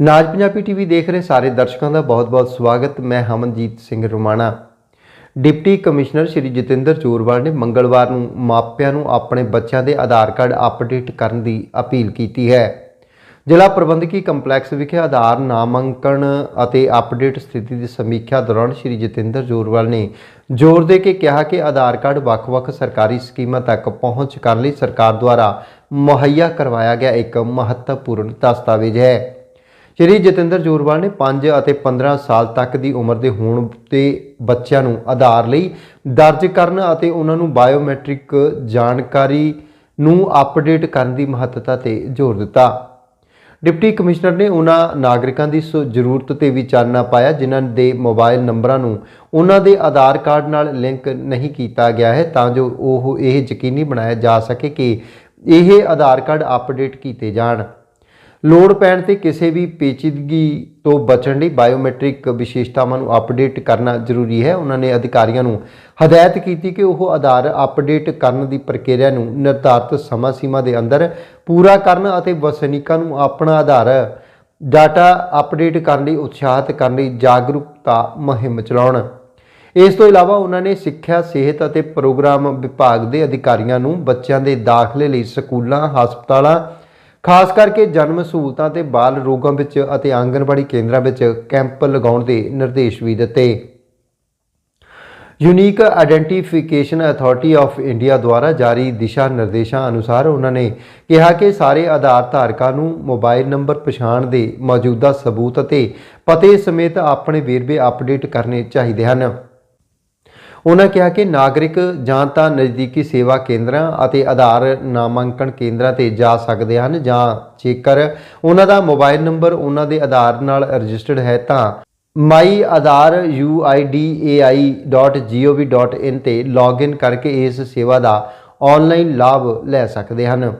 ਨਾਜ Punjabi TV ਦੇਖ ਰਹੇ ਸਾਰੇ ਦਰਸ਼ਕਾਂ ਦਾ ਬਹੁਤ-ਬਹੁਤ ਸਵਾਗਤ। ਮੈਂ ਹਮਨਜੀਤ ਸਿੰਘ ਰੁਮਾਣਾ। ਡਿਪਟੀ ਕਮਿਸ਼ਨਰ ਸ਼੍ਰੀ ਜਤਿੰਦਰ ਚੋਰਵਾਲ ਨੇ ਮੰਗਲਵਾਰ ਨੂੰ ਮਾਪਿਆਂ ਨੂੰ ਆਪਣੇ ਬੱਚਿਆਂ ਦੇ ਆਧਾਰ ਕਾਰਡ ਅਪਡੇਟ ਕਰਨ ਦੀ ਅਪੀਲ ਕੀਤੀ ਹੈ। ਜ਼ਿਲ੍ਹਾ ਪ੍ਰਬੰਧਕੀ ਕੰਪਲੈਕਸ ਵਿਖੇ ਆਧਾਰ ਨਾਮਾਂਕਣ ਅਤੇ ਅਪਡੇਟ ਸਥਿਤੀ ਦੀ ਸਮੀਖਿਆ ਦੌਰਾਨ ਸ਼੍ਰੀ ਜਤਿੰਦਰ ਜੋਰਵਾਲ ਨੇ ਜ਼ੋਰ ਦੇ ਕੇ ਕਿਹਾ ਕਿ ਆਧਾਰ ਕਾਰਡ ਵੱਖ-ਵੱਖ ਸਰਕਾਰੀ ਸਕੀਮਾਂ ਤੱਕ ਪਹੁੰਚ ਕਰਨ ਲਈ ਸਰਕਾਰ ਦੁਆਰਾ ਮੁਹੱਈਆ ਕਰਵਾਇਆ ਗਿਆ ਇੱਕ ਮਹੱਤਵਪੂਰਨ ਦਸਤਾਵੇਜ਼ ਹੈ। ਸ਼੍ਰੀ ਜਤਿੰਦਰ ਜੋਰਵਾਲ ਨੇ 5 ਅਤੇ 15 ਸਾਲ ਤੱਕ ਦੀ ਉਮਰ ਦੇ ਹੋਣ ਤੇ ਬੱਚਿਆਂ ਨੂੰ ਆਧਾਰ ਲਈ ਦਰਜ ਕਰਨ ਅਤੇ ਉਹਨਾਂ ਨੂੰ ਬਾਇਓਮੈਟ੍ਰਿਕ ਜਾਣਕਾਰੀ ਨੂੰ ਅਪਡੇਟ ਕਰਨ ਦੀ ਮਹੱਤਤਾ ਤੇ ਜ਼ੋਰ ਦਿੱਤਾ। ਡਿਪਟੀ ਕਮਿਸ਼ਨਰ ਨੇ ਉਹਨਾਂ ਨਾਗਰਿਕਾਂ ਦੀ ਸੋ, ਜ਼ਰੂਰਤ ਤੇ ਵੀ ਚਾਨਣਾ ਪਾਇਆ, ਜਿਨ੍ਹਾਂ ਦੇ ਮੋਬਾਈਲ ਨੰਬਰਾਂ ਨੂੰ ਉਹਨਾਂ ਦੇ ਆਧਾਰ ਕਾਰਡ ਨਾਲ ਲਿੰਕ ਨਹੀਂ ਕੀਤਾ ਗਿਆ ਹੈ, ਤਾਂ ਜੋ ਉਹ ਇਹ ਯਕੀਨੀ ਬਣਾਇਆ ਜਾ ਸਕੇ ਕਿ ਇਹ ਆਧਾਰ ਕਾਰਡ ਅਪਡੇਟ ਕੀਤੇ ਜਾਣ। ਲੋੜ ਪੈਣ ਤੇ ਕਿਸੇ ਵੀ ਪੇਚੀਦਗੀ ਤੋਂ ਬਚਣ ਲਈ ਬਾਇਓਮੈਟ੍ਰਿਕ ਵਿਸ਼ੇਸ਼ਤਾਵਾਂ ਨੂੰ ਅਪਡੇਟ ਕਰਨਾ ਜ਼ਰੂਰੀ ਹੈ। ਉਹਨਾਂ ਨੇ ਅਧਿਕਾਰੀਆਂ ਨੂੰ ਹਦਾਇਤ ਕੀਤੀ ਕਿ ਉਹ ਆਧਾਰ ਅਪਡੇਟ ਕਰਨ ਦੀ ਪ੍ਰਕਿਰਿਆ ਨੂੰ ਨਿਰਧਾਰਤ ਸਮਾਂ ਸੀਮਾ ਦੇ ਅੰਦਰ ਪੂਰਾ ਕਰਨ ਅਤੇ ਵਸਨੀਕਾਂ ਨੂੰ ਆਪਣਾ ਆਧਾਰ ਡਾਟਾ ਅਪਡੇਟ ਕਰਨ ਲਈ ਉਤਸ਼ਾਹਿਤ ਕਰਨ ਲਈ ਜਾਗਰੂਕਤਾ ਮੁਹਿੰਮ ਚਲਾਉਣ। ਇਸ ਤੋਂ ਇਲਾਵਾ ਉਹਨਾਂ ਨੇ ਸਿੱਖਿਆ, ਸਿਹਤ ਅਤੇ ਪ੍ਰੋਗਰਾਮ ਵਿਭਾਗ ਦੇ ਅਧਿਕਾਰੀਆਂ ਨੂੰ ਬੱਚਿਆਂ ਦੇ ਦਾਖਲੇ ਲਈ ਸਕੂਲਾਂ, ਹਸਪਤਾਲਾਂ ਖਾਸ ਕਰਕੇ ਜਨਮ ਸਹੂਲਤਾਂ ਤੇ ਬਾਲ ਰੋਗਾਂ ਵਿੱਚ ਅਤੇ ਆਂਗਣਵਾੜੀ ਕੇਂਦਰਾਂ ਵਿੱਚ ਕੈਂਪ ਲਗਾਉਣ ਦੇ ਨਿਰਦੇਸ਼ ਵੀ ਦਿੱਤੇ। Unique identification authority of India ਦੁਆਰਾ ਜਾਰੀ ਦਿਸ਼ਾ ਨਿਰਦੇਸ਼ਾਂ ਅਨੁਸਾਰ ਉਹਨਾਂ ਨੇ ਕਿਹਾ ਕਿ ਸਾਰੇ ਆਧਾਰ ਧਾਰਕਾਂ ਨੂੰ ਮੋਬਾਈਲ ਨੰਬਰ ਪਛਾਣ ਦੇ ਮੌਜੂਦਾ ਸਬੂਤ ਅਤੇ ਪਤੇ ਸਮੇਤ ਆਪਣੇ ਵੇਰਵੇ ਅਪਡੇਟ ਕਰਨੇ ਚਾਹੀਦੇ ਹਨ। ਉਹਨਾਂ ਕਿਹਾ ਕਿ ਨਾਗਰਿਕ ਜਾਂ ਤਾਂ ਨਜ਼ਦੀਕੀ ਸੇਵਾ ਕੇਂਦਰਾਂ ਅਤੇ ਆਧਾਰ ਨਾਮਾਂਕਣ ਕੇਂਦਰਾਂ ਤੇ ਜਾ ਸਕਦੇ ਹਨ ਜਾਂ ਜੇਕਰ ਉਹਨਾਂ ਦਾ ਮੋਬਾਈਲ ਨੰਬਰ ਉਹਨਾਂ ਦੇ ਆਧਾਰ ਨਾਲ ਰਜਿਸਟਰਡ ਹੈ ਤਾਂ myAadhar.uidai.gov.in ਤੇ ਲੌਗਇਨ ਕਰਕੇ ਇਸ ਸੇਵਾ ਦਾ ਆਨਲਾਈਨ ਲਾਭ ਲੈ ਸਕਦੇ ਹਨ।